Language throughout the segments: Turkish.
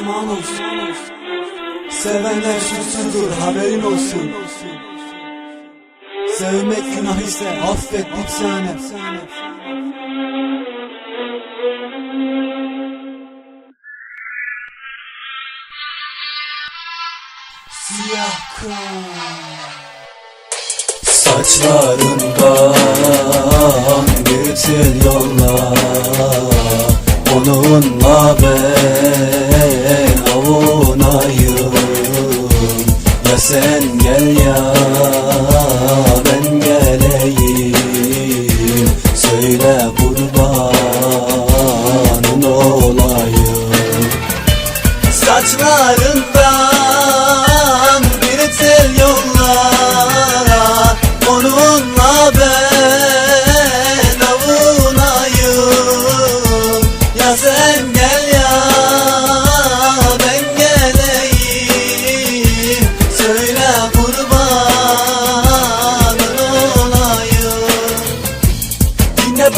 iman olsun. Sevenler suçsuzdur haberin olsun. Sevmek günah ise affet bir tane. Siyah kan Saçlarından bir tel olayım Saçlarından bir tel yollara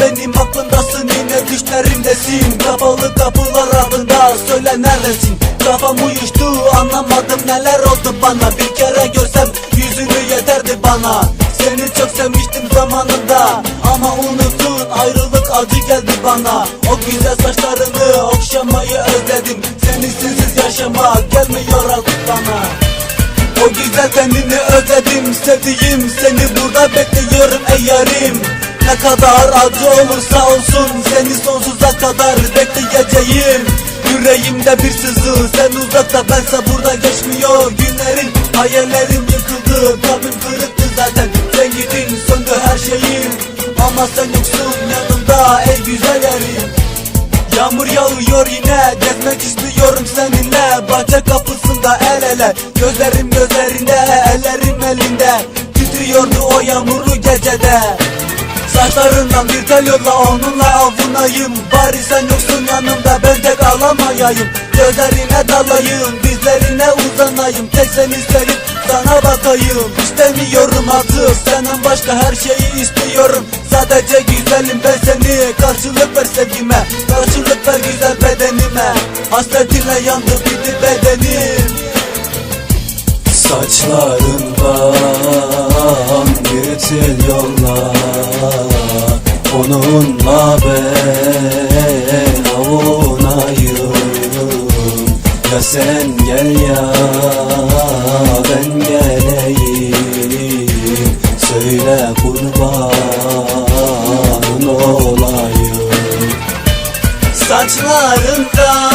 benim aklımdasın yine düşlerimdesin Kapalı kapılar ardında söyle neredesin Kafam uyuştu anlamadım neler oldu bana. Bir kere görsem yüzünü yeterdi bana. Seni çok sevmiştim zamanında Ama unuttun. Ayrılık acı geldi bana. O güzel saçlarını okşamayı özledim. Seni sensiz yaşamak gelmiyor artık bana. O güzel tenini özledim sevdiğim seni burada bekliyorum ey yarim Ne kadar acı olursa olsun seni sonsuza kadar bekleyeceğim. Yüreğimde bir sızı sen uzakta bense burada geçmiyor. Günlerin Hayallerim yıkıldı kalbim kırıktı zaten. Sen gidin söndü her şeyim. Ama sen yoksun yanımda ey güzel yarim Yağmur yağıyor yine Gezmek istiyorum seninle. Bahçe kapısında el ele Gözlerim gözlerinde Ellerim elinde. Titriyordu o yağmurlu gecede Saçlarından bir tel yolla onunla avunayım Bari sen yoksun yanımda ben tek ağlamayayım Gözlerine dalayım dizlerine uzanayım. Tek seni sevip sana bakayım İstemiyorum artık senden başka her şeyi istiyorum. Sadece güzelim ben seni Karşılık ver sevgime. Karşılık ver güzel bedenime. Hasretinle yandı bitti bedenim. Saçlarından bir tel yolla gel ya ben geleyim. Söyle kurbanın olayım. Saçlarından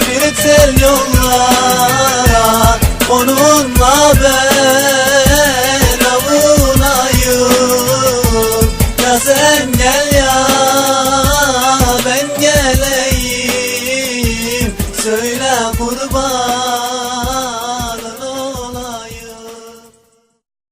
bir tel yollara Onunla ben avunayım. Ya sen gel ya ben geleyim. Söyle